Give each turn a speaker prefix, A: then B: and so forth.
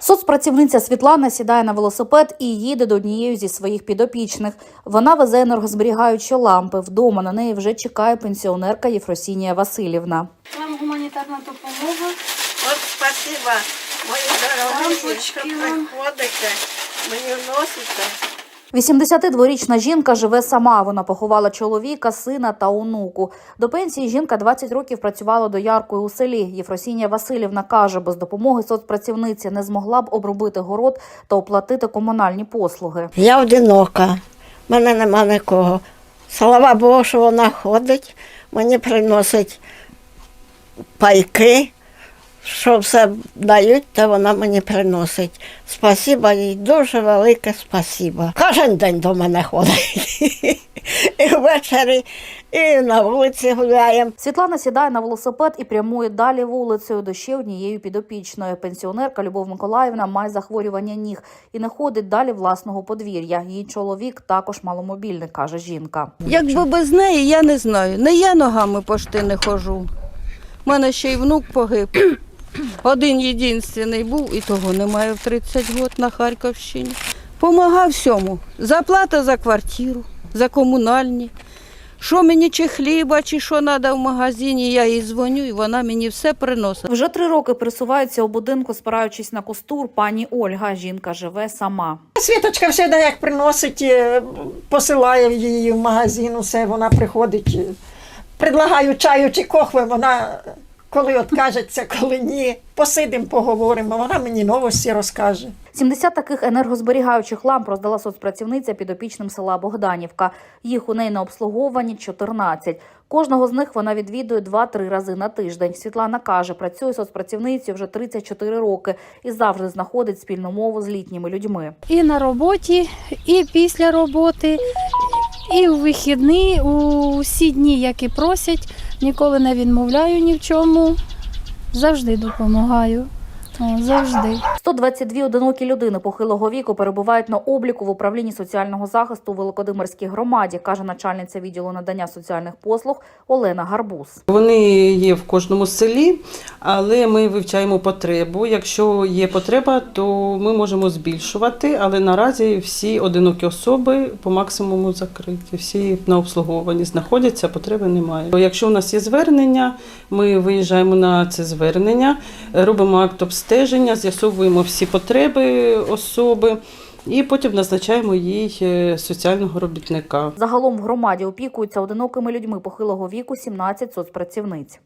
A: Соцпрацівниця Світлана сідає на велосипед і їде до однієї зі своїх підопічних. Вона везе енергозберігаючі лампи. Вдома на неї вже чекає пенсіонерка Єфросінія Васильівна.
B: Вам гуманітарна допомога.
C: От спасибо, мої
B: вам.
C: приходите, мені носите.
A: 82-річна жінка живе сама. Вона поховала чоловіка, сина та онуку. До пенсії жінка 20 років працювала дояркою у селі. Єфросінія Васильівна каже, без допомоги соцпрацівниці не змогла б обробити город та оплатити комунальні послуги.
C: Я одинока, в мене нема нікого. Слава Богу, що вона ходить, мені приносить пайки, що все дають, то вона мені приносить. Спасіба їй, дуже велике спасіба. Кожен день до мене ходить. І ввечері, і на вулиці гуляємо.
A: Світлана сідає на велосипед і прямує далі вулицею до ще однієї підопічної. Пенсіонерка Любов Миколаївна має захворювання ніг і не ходить далі власного подвір'я. Її чоловік також маломобільний, каже жінка.
D: Якби без неї, я не знаю. Не я ногами пошти не хожу. У мене ще й внук погиб. Один єдинственний був, і того немає в 30 років на Харківщині. Помагав всьому. Заплата за квартиру, за комунальні. Що мені чи хліба, чи що треба в магазині, я їй дзвоню, і вона мені все приносить.
A: Вже три роки пересувається у будинку, спираючись на костур. Пані Ольга жінка живе сама.
E: Світочка завжди як приносить, е, посилає її в магазин, усе, вона приходить, е, предлагаю чаю чи кохви, вона коли откажеться, коли ні. Посидимо, поговоримо, вона мені новості розкаже.
A: 70 таких енергозберігаючих ламп роздала соцпрацівниця підопічним села Богданівка. Їх у неї на обслуговуванні 14. Кожного з них вона відвідує 2-3 рази на тиждень. Світлана каже, працює соцпрацівницею вже 34 роки і завжди знаходить спільну мову з літніми людьми.
B: І на роботі, і після роботи, і у вихідні, у всі дні, які просять. Ніколи не відмовляю ні в чому. Завжди допомагаю. Завжди.
A: 122 одинокі людини похилого віку перебувають на обліку в управлінні соціального захисту у Великодимирській громаді, каже начальниця відділу надання соціальних послуг Олена Гарбуз.
F: Вони є в кожному селі, але ми вивчаємо потребу. Якщо є потреба, то ми можемо збільшувати. Але наразі всі одинокі особи по максимуму закриті, всі на обслуговуванні знаходяться, потреби немає. Якщо у нас є звернення, ми виїжджаємо на це звернення, робимо акт обстеження, з'ясовуємо всі потреби особи. І потім назначаємо їй е, соціального робітника.
A: Загалом в громаді опікуються одинокими людьми похилого віку 17 соцпрацівниць.